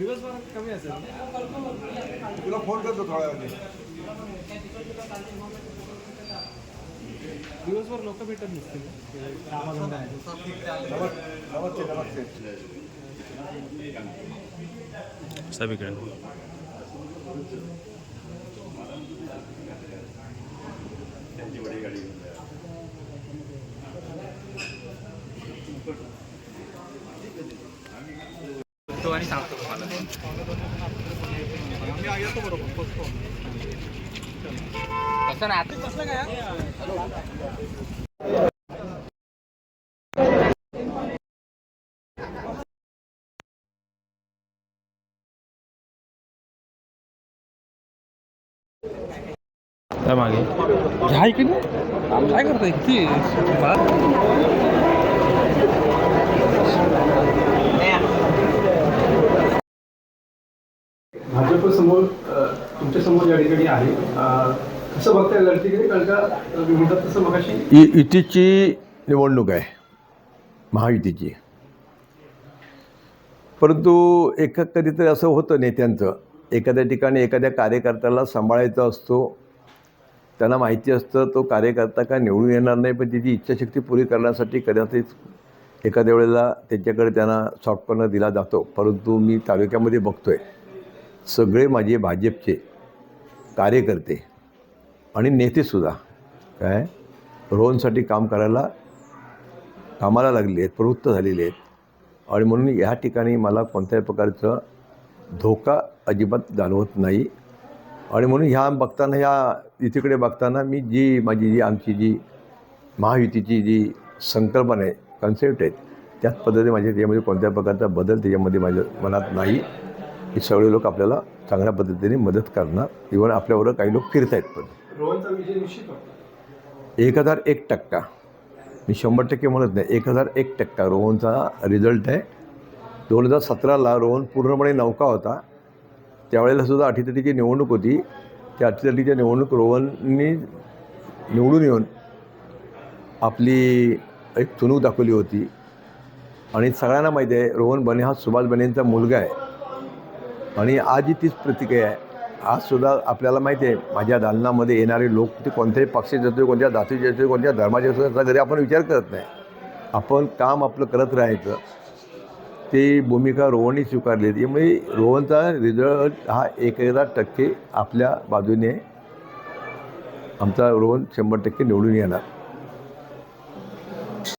दिवसभरात कमी असेल तुला फोन करतो थोड्या वेळाने. दिवसभर लोक भेटत नसतील नमस्ते नमस्ते सगळीकडे तो आणि सांगतो तुम्हाला. तसं नाही आता कसलं काय? काय मागे? घ्याय की नाही काय करताय? भाजप समोर तुमच्यासमोर या ठिकाणी आहे. कसं बघताय लढतीकडे कारण का म्हणतात तसं मगाशी इ युतीची निवडणूक आहे. महायुतीची. परंतु एक कधीतरी असं होतं नेत्यांचं. एखाद्या ठिकाणी एखाद्या कार्यकर्त्याला सांभाळायचा असतो. त्यांना माहिती असतं तो कार्यकर्ता काय निवडून येणार नाही पण त्याची इच्छाशक्ती पुरी करण्यासाठी कदाचित एखाद्या वेळेला त्यांच्याकडे त्यांना सॉफ्टकॉर्नर दिला जातो. परंतु मी तालुक्यामध्ये बघतो आहे सगळे माझे भाजपचे कार्यकर्ते आणि नेतेसुद्धा काय? रोहनसाठी काम करायला कामाला लागले आहेत प्रवृत्त झालेले आहेत. आणि म्हणून या ठिकाणी मला कोणत्याही प्रकारचं धोका अजिबात जाणवत नाही. आणि म्हणून ह्या बघताना ह्या युतीकडे बघताना मी जी माझी जी आमची जी महायुतीची जी संकल्पना आहे कन्सेप्ट आहेत त्याच पद्धतीने माझ्या त्याच्यामध्ये कोणत्या प्रकारचा बदल त्याच्यामध्ये माझ्या मनात नाही. हे सगळे लोक आपल्याला चांगल्या पद्धतीने मदत करणार. इव्हन आपल्याबरोबर काही लोक फिरत आहेत पण एक हजार एक टक्का. मी शंभर टक्के म्हणत नाही एक हजार एक टक्का रोहनचा रिझल्ट आहे. दोन हजार सतराला रोहन पूर्णपणे नौका होता. त्यावेळेला सुद्धा अटीतटीची निवडणूक होती. त्या अटीतटीच्या निवडणूक रोहननी निवडून येऊन आपली एक चुणूक दाखवली होती. आणि सगळ्यांना माहिती आहे रोहन बने हा सुभाष बनेंचा मुलगा आहे. आणि आजही तीच प्रतिक्रिया आहे. आजसुद्धा आपल्याला माहिती आहे माझ्या दालनामध्ये येणारे लोक ते कोणत्याही पक्षाचे असतो कोणत्या जातीचे असतो कोणत्या धर्माचे असतो याचा घरी आपण विचार करत नाही. आपण काम आपलं करत राहायचं. ती भूमिका रोहनने स्वीकारली त्यामुळे म्हणजे रोहनचा रिझल्ट हा एक हजार टक्के आपल्या बाजूने आमचा रोहन शंभर टक्के निवडून येणार.